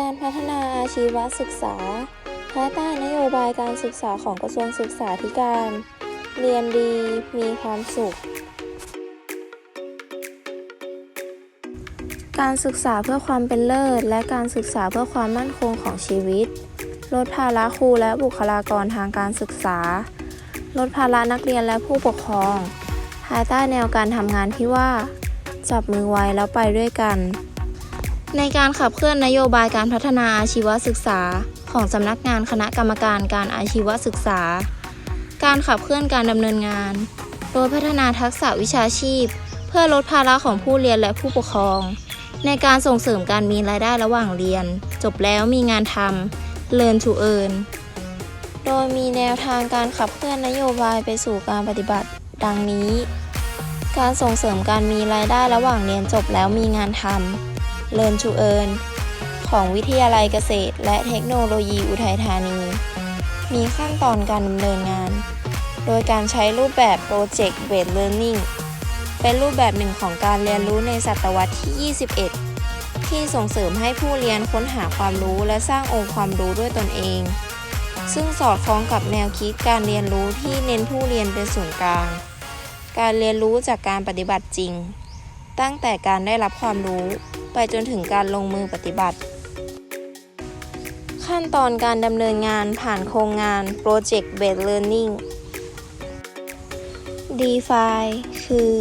การพัฒนาอาชีวศึกษา ภายใต้นโยบายการศึกษาของกระทรวงศึกษาธิการ เรียนดีมีความสุข การศึกษาเพื่อความเป็นเลิศ และการศึกษาเพื่อความมั่นคงของชีวิต ลดภาระครูและบุคลากรทางการศึกษา ลดภาระนักเรียนและผู้ปกครอง ภายใต้แนวการทำงานที่ว่า จับมือไว้แล้วไปด้วยกัน ในการขับเคลื่อนนโยบายการพัฒนาอาชีวศึกษา ของสำนักงานคณะกรรมการการอาชีวศึกษา การขับเคลื่อนการดำเนินงาน โดยพัฒนาทักษะวิชาชีพ เพื่อลดภาระของผู้เรียนและผู้ปกครอง ในการส่งเสริมการมีรายได้ระหว่างเรียน จบแล้วมีงานทำ Learn to earn โดยมีแนวทางการขับเคลื่อนนโยบายไปสู่การปฏิบัติ ดังนี้ การส่งเสริมการมีรายได้ระหว่างเรียนจบแล้วมีงานทำ Learn to earn ของวิทยาลัยเกษตร และเทคโนโลยีอุทัยธานี มีขั้นตอนการดำเนินงาน โดยการใช้รูปแบบ Project Based Learning เป็นรูปแบบหนึ่งของการเรียนรู้ในศตวรรษที่ 21 ที่ส่งเสริมให้ผู้เรียนค้นหาความรู้และสร้างองค์ความรู้ด้วยตนเอง ซึ่งสอดคล้องกับแนวคิดการเรียนรู้ที่เน้นผู้เรียนเป็นศูนย์กลาง การเรียนรู้จากการปฏิบัติจริง ตั้งแต่การได้รับความรู้ไปจนถึงการลงมือปฏิบัติ ขั้นตอนการดำเนินงานผ่านโครงงาน Project Based Learning DeFi คือ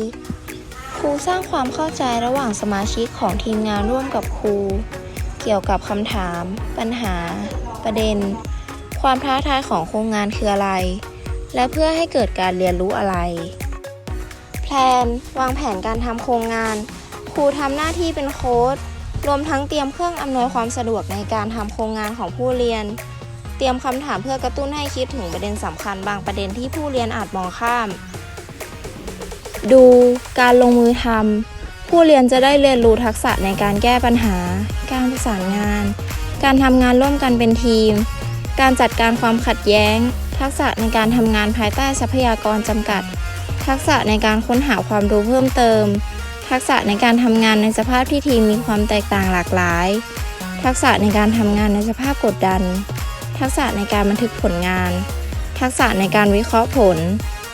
ครูสร้างความเข้าใจระหว่างสมาชิกของทีมงานร่วมกับครู เกี่ยวกับคำถาม ปัญหา ประเด็น ความท้าทายของโครงงานคืออะไร และเพื่อให้เกิดการเรียนรู้อะไร พลน วางแผนการทำโครงงาน ครูทำหน้าที่เป็นโค้ด รวมทั้งเตรียมเครื่องอำนวยความสะดวกในการทำโครงงานของผู้เรียน เตรียมคำถามเพื่อกระตุ้นให้คิดถึงประเด็นสำคัญบางประเด็นที่ผู้เรียนอาจมองข้าม ดู การลงมือทำผู้เรียนจะได้เรียนรู้ทักษะในการแก้ปัญหา การประสานงาน การทำงานร่วมกันเป็นทีม การจัดการความขัดแย้ง ทักษะในการทำงานภายใต้ทรัพยากรจำกัด ทักษะในการค้นหาความรู้เพิ่มเติม ทักษะในการทำงานในสภาพที่ทีมมีความแตกต่างหลากหลาย ทักษะในการทำงานในสภาพกดดัน ทักษะในการบันทึกผลงาน ทักษะในการวิเคราะห์ผล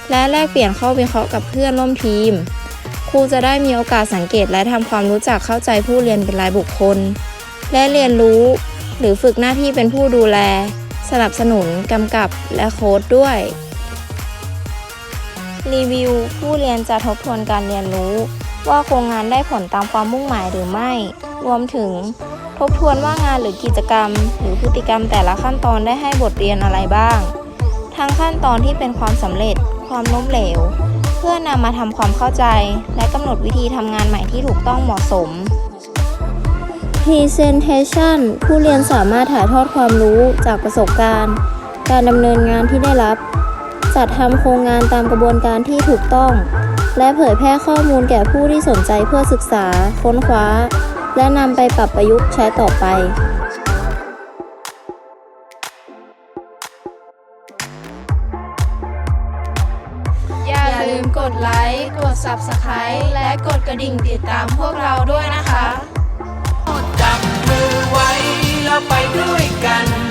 และแลกเปลี่ยนข้อวิเคราะห์กับเพื่อนร่วมทีม ครูจะได้มีโอกาสสังเกตและทำความรู้จักเข้าใจผู้เรียนเป็นรายบุคคล และเรียนรู้ หรือฝึกหน้าที่เป็นผู้ดูแล สนับสนุนกำกับและโค้ดด้วย รีวิว ผู้เรียนจะทบทวนการเรียนรู้ ว่าโครงงานได้ผลตามความมุ่งหมายหรือไม่ รวมถึง ทบทวนว่างานหรือกิจกรรม หรือพฤติกรรมแต่ละขั้นตอนได้ให้บทเรียนอะไรบ้าง ทั้งขั้นตอนที่เป็นความสำเร็จ ความล้มเหลว เพื่อนำมาทำความเข้าใจ และกำหนดวิธีทำงานใหม่ที่ถูกต้องเหมาะสม Presentation ผู้เรียนสามารถถ่ายทอดความรู้จากประสบการณ์ การดำเนินงานที่ได้รับ จัดทำโครงงานตามกระบวนการที่ถูกต้อง และเผยแพร่ข้อมูลแก่ผู้ที่สนใจเพื่อศึกษา ค้นคว้า และนำไปปรับประยุกต์ใช้ต่อไปอย่าลืมกดไลค์ กด Subscribe และกดกระดิ่งติดตามพวกเราด้วยนะคะ จับมือไว้แล้วไปด้วยกัน